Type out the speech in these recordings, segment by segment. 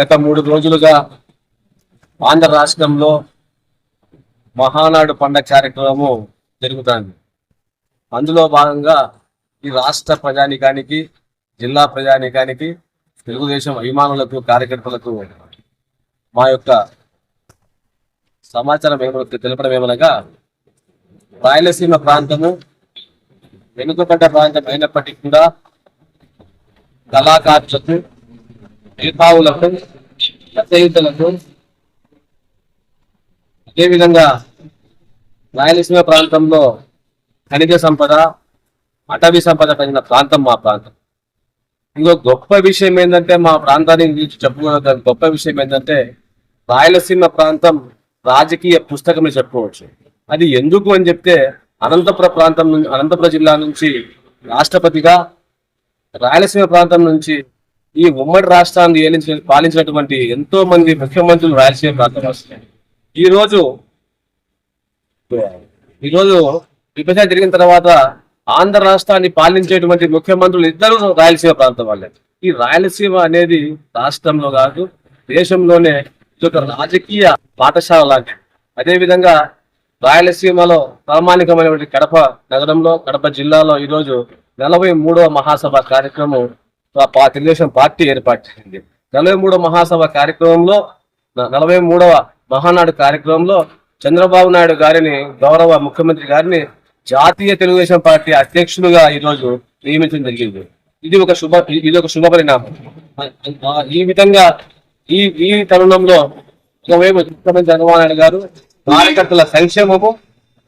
గత మూడు రోజులుగా ఆంధ్ర రాష్ట్రంలో మహానాడు పండగ కార్యక్రమము జరుగుతుంది. అందులో భాగంగా ఈ రాష్ట్ర ప్రజానికానికి జిల్లా ప్రజానికానికి తెలుగుదేశం అభిమానులకు కార్యకర్తలకు మా యొక్క సమాచారం ఏమో తెలపడం ఏమనగా రాయలసీమ ప్రాంతము వెనుకబడ్డ ప్రాంతం అయినప్పటికీ కూడా కళాకారులకు మేధావులకు రచయితలకు అదేవిధంగా రాయలసీమ ప్రాంతంలో ఖనిజ సంపద అటవీ సంపద కలిగిన ప్రాంతం మా ప్రాంతం. ఇంకో గొప్ప విషయం ఏంటంటే మా ప్రాంతాన్ని గురించి చెప్పుకోవడం గొప్ప విషయం ఏంటంటే రాయలసీమ ప్రాంతం రాజకీయ పుస్తకం చెప్పుకోవచ్చు. అది ఎందుకు అని చెప్తే అనంతపుర ప్రాంతం నుంచి అనంతపురం జిల్లా నుంచి రాష్ట్రపతిగా రాయలసీమ ప్రాంతం నుంచి ఈ ఉమ్మడి రాష్ట్రాన్ని ఏలించిన పాలించినటువంటి ఎంతో మంది ముఖ్యమంత్రులు రాయలసీమ ప్రాంతం వస్తున్నాయి. ఈ రోజు ఈరోజు విభజన జరిగిన తర్వాత ఆంధ్ర రాష్ట్రాన్ని పాలించేటువంటి ముఖ్యమంత్రులు ఇద్దరు రాయలసీమ ప్రాంతం వాళ్ళే. ఈ రాయలసీమ అనేది రాష్ట్రంలో కాదు దేశంలోనే ఇది ఒక రాజకీయ పాఠశాల లాంటిది అదేవిధంగా రాయలసీమలో ప్రామాణికమైనటువంటి కడప నగరంలో కడప జిల్లాలో ఈరోజు నలభై మూడవ మహాసభ కార్యక్రమం తెలుగుదేశం పార్టీ ఏర్పాటు చేసింది. నలభై మూడవ మహాసభ కార్యక్రమంలో నలభై మూడవ మహానాడు కార్యక్రమంలో చంద్రబాబు నాయుడు గారిని గౌరవ ముఖ్యమంత్రి గారిని జాతీయ తెలుగుదేశం పార్టీ అధ్యక్షులుగా ఈరోజు నియమించడం జరిగింది. ఇది ఒక శుభ ఇది ఒక శుభ పరిణామం. ఈ విధంగా ఈ ఈ తరుణంలో ఒకవైపు ముఖ్యమంత్రి చంద్రబాబు నాయుడు గారు కార్యకర్తల సంక్షేమము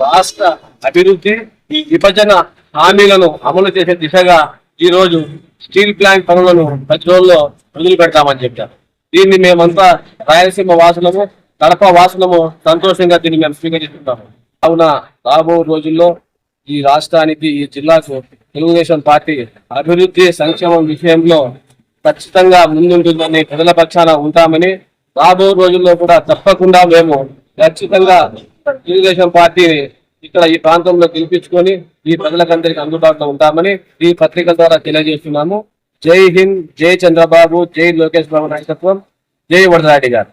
రాష్ట్ర అభివృద్ధి ఈ విభజన హామీలను అమలు చేసే దిశగా ఈ రోజు స్టీల్ ప్లాంట్ పనులను ప్రతి రోజుల్లో మొదలు పెడతామని చెప్పారు. దీన్ని మేమంతా రాయలసీమ వాసులము కడప వాసులము సంతోషంగా దీన్ని మేము స్వీకరిస్తున్నాము. కావున రాబో రోజుల్లో ఈ రాష్ట్రానికి ఈ జిల్లాకు తెలుగుదేశం పార్టీ అభివృద్ధి సంక్షేమం విషయంలో ఖచ్చితంగా ముందుంటుందని ప్రజల పక్షాన ఉంటామని రాబో రోజుల్లో కూడా తప్పకుండా మేము ఖచ్చితంగా తెలుగుదేశం పార్టీని ఇక్కడ ఈ ప్రాంతంలో గెలిపించుకొని ఈ ప్రజలకందరికి అందుబాటులో ఉంటామని ఈ పత్రికల ద్వారా తెలియజేస్తున్నాము. జై హింద్ జై చంద్రబాబు జై లోకేష్ బాబు నాయకత్వం జై వరదారెడ్డి గారు.